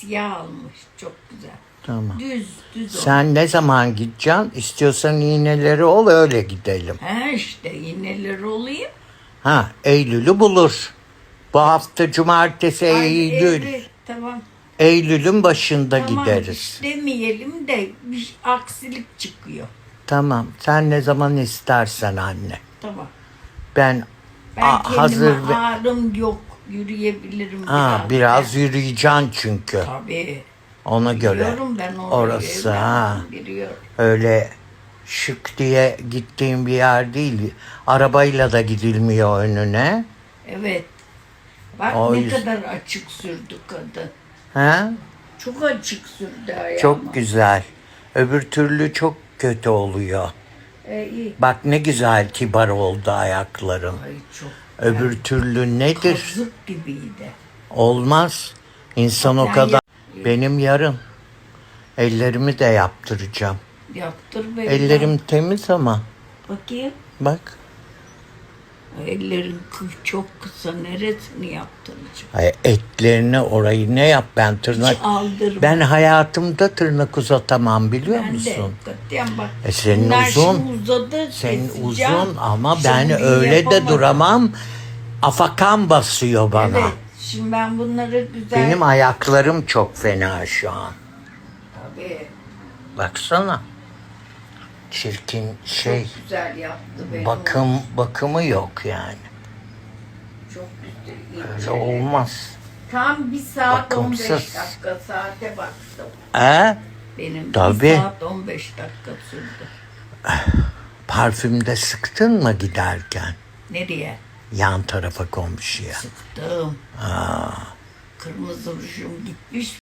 siyah almış. Çok güzel. Tamam. Düz, düz o. Sen ne zaman gideceksin? İstiyorsan iğneleri ol öyle gidelim. Ha işte iğneleri olayım. Ha Eylül'ü bulur. Bu hafta cumartesi Ay, Eylül. evet, tamam. Eylül'ün başında Tamam gideriz. demeyelim de bir aksilik çıkıyor. Tamam. Sen ne zaman istersen anne. Tamam. Ben, Ben a- hazır ve- ağrım yok. Yürüyebilirim ha, biraz. biraz yürüyeceksin çünkü. Tabii. Ona göre. Biliyorum ben orayı. Orası evladım, ha. Biliyorum. Öyle şık diye gittiğim bir yer değil. Arabayla da gidilmiyor önüne. Evet. Bak O ne yüzden- kadar açık sürdü kadın. Ha? Çok açık sürdü ayağıma. Çok güzel. Öbür türlü çok kötü oluyor. E, iyi. Bak ne güzel kibar oldu ayakların. Ay çok. Öbür türlü nedir? Kazık gibiydi. Olmaz. İnsan o Ben kadar. Benim yarın. Ellerimi de yaptıracağım. Yaptır be. Ellerim temiz ama. Bakayım. Bak. Ellerin çok kısa. Neresini yaptıracağım? Ay, etlerini orayı ne yap ben tırnak. Hiç aldırma. Ben hayatımda tırnak uzatamam biliyor Ben de musun? katiyen bak. E senin bunlar uzun. uzadı. Senin keseceğim. uzun ama ben Şimdi öyle de yapamadım. duramam. Afakan basıyor bana. Evet. Şimdi ben bunları güzel... Benim ayaklarım çok fena şu an. Tabii. Baksana. Çirkin şey. Çok güzel yaptı benim. Bakım bakımı yok yani. Çok güzel. Öyle olmaz. Tam bir saat 15 Bakımsız. dakika saate baktım. E? Benim Tabii. bir saat 15 dakika sürdü. Parfümde sıktın mı giderken? Nereye? Yan tarafa komşuya. Sıktım. Kırmızı rujum gitmiş